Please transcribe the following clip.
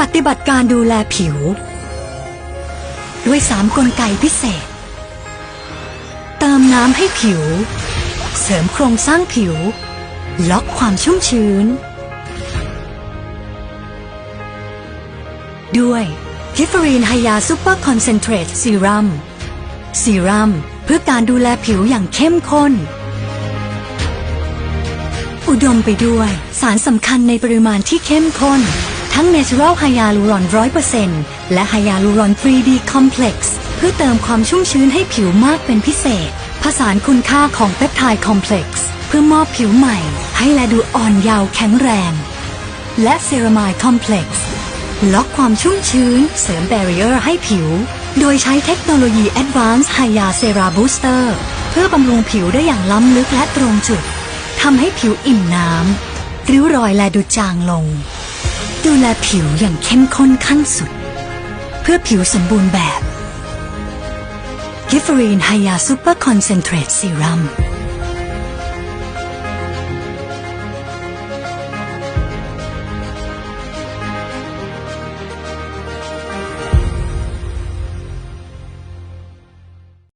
ปฏิบัติการดูแลผิว ด้วยสามกลไกพิเศษ เติมน้ำให้ผิว เสริมโครงสร้างผิว ล็อกความชุ่มชื้น ด้วยกิฟฟรีนไฮยาซูเปอร์คอนเซนเทรตซีรัมซีรัมเพื่อการดูแลผิวอย่างเข้มข้น อุดมไปด้วยสารสำคัญในปริมาณที่เข้มข้น ทั้ง Natural Hyaluron 100%และ Hyaluron 3D Complex เพื่อเติมความชุ่มชื้นให้ผิวมากเป็นพิเศษ ผสานคุณค่าของเปปไทด์คอมเพล็กซ์เพื่อมอบผิวใหม่ ให้แลดูอ่อนเยาว์แข็งแรง และเซรามายคอมเพล็กซ์ล็อกความชุ่มชื้น เสริมแบรีเออร์ให้ผิว โดยใช้เทคโนโลยี Advanced Hya Cera Booster เพื่อบำรุงผิวได้อย่างล้ำลึกและตรงจุดทำให้ผิวอิ่มน้ำริ้วรอยและดูจางลง ดูแลผิวอย่างเข้มข้นขั้นสุด เพื่อผิวสมบูรณ์แบบกิฟฟรีนไฮยาซูเป